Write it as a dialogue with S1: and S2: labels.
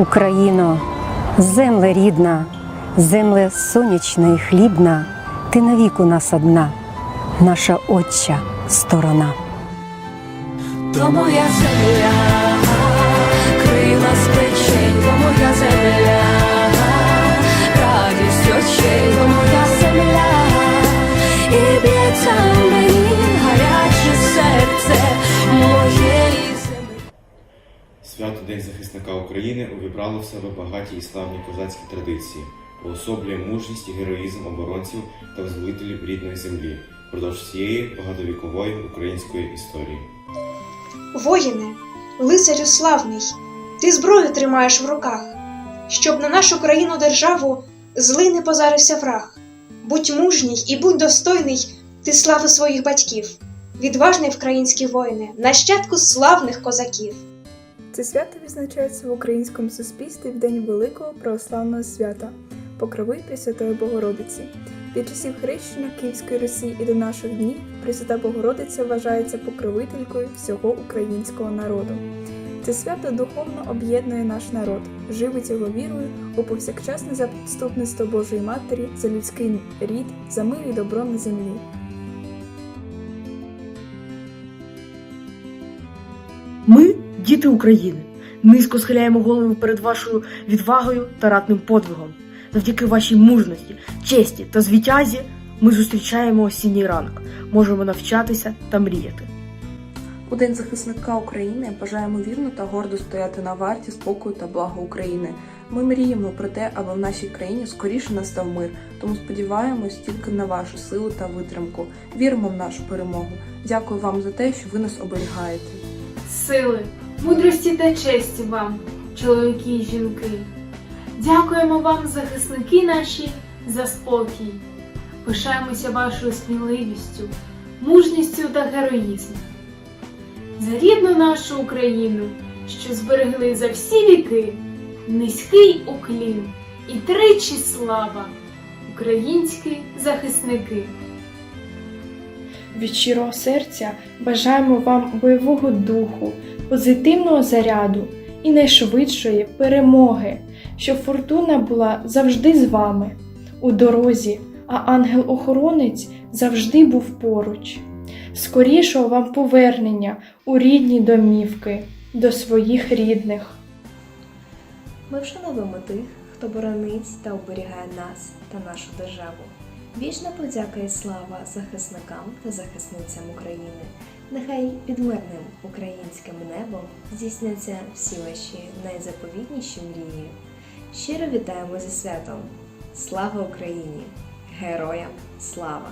S1: Україно, земле рідна, земле сонячна і хлібна, ти навіку нас одна, наша отча сторона.
S2: То моя земля,
S3: День захисника України увібрало в себе багаті і славні козацькі традиції, уособлює мужність і героїзм оборонців та визволителів рідної землі впродовж всієї багатовікової української історії.
S4: Воїне, лицарю славний, ти зброю тримаєш в руках, щоб на нашу країну державу злий не позарився враг. Будь мужній і будь достойний ти слави своїх батьків, відважний український воїне, нащадку славних козаків.
S5: Це свято відзначається в українському суспільстві в день Великого православного свята Покрови Пресвятої Богородиці. Від часів хрещення Київської Русі і до наших днів Пресвята Богородиця вважається покровителькою всього українського народу. Це свято духовно об'єднує наш народ, живить його вірою у повсякчасне заступництво Божої Матері за людський рід, за мир і добро на землі.
S6: Ми, діти України, низько схиляємо голову перед вашою відвагою та ратним подвигом. Завдяки вашій мужності, честі та звітязі ми зустрічаємо осінній ранок, можемо навчатися та мріяти.
S7: У День захисника України бажаємо вірно та гордо стояти на варті спокою та блага України. Ми мріємо про те, аби в нашій країні скоріше настав мир, тому сподіваємось тільки на вашу силу та витримку. Віримо в нашу перемогу. Дякую вам за те, що ви нас оберігаєте.
S8: сили, мудрості та честі вам, чоловіки і жінки. Дякуємо вам, захисники наші, за спокій. Пишаємося вашою сміливістю, мужністю та героїзмом. За рідну нашу Україну, що зберегли за всі віки, низький уклін і тричі слава, українські захисники.
S9: Від щирого серця бажаємо вам бойового духу, позитивного заряду і найшвидшої перемоги, щоб фортуна була завжди з вами у дорозі, а ангел-охоронець завжди був поруч. Скорішого вам повернення у рідні домівки до своїх рідних.
S10: Ми вшановуємо тих, хто боронить та оберігає нас та нашу державу. Вічна подяка і слава захисникам та захисницям України. Нехай під мирним українським небом здійсняться всі ваші найзаповітніші мрії. Щиро вітаємо зі святом! Слава Україні! Героям слава!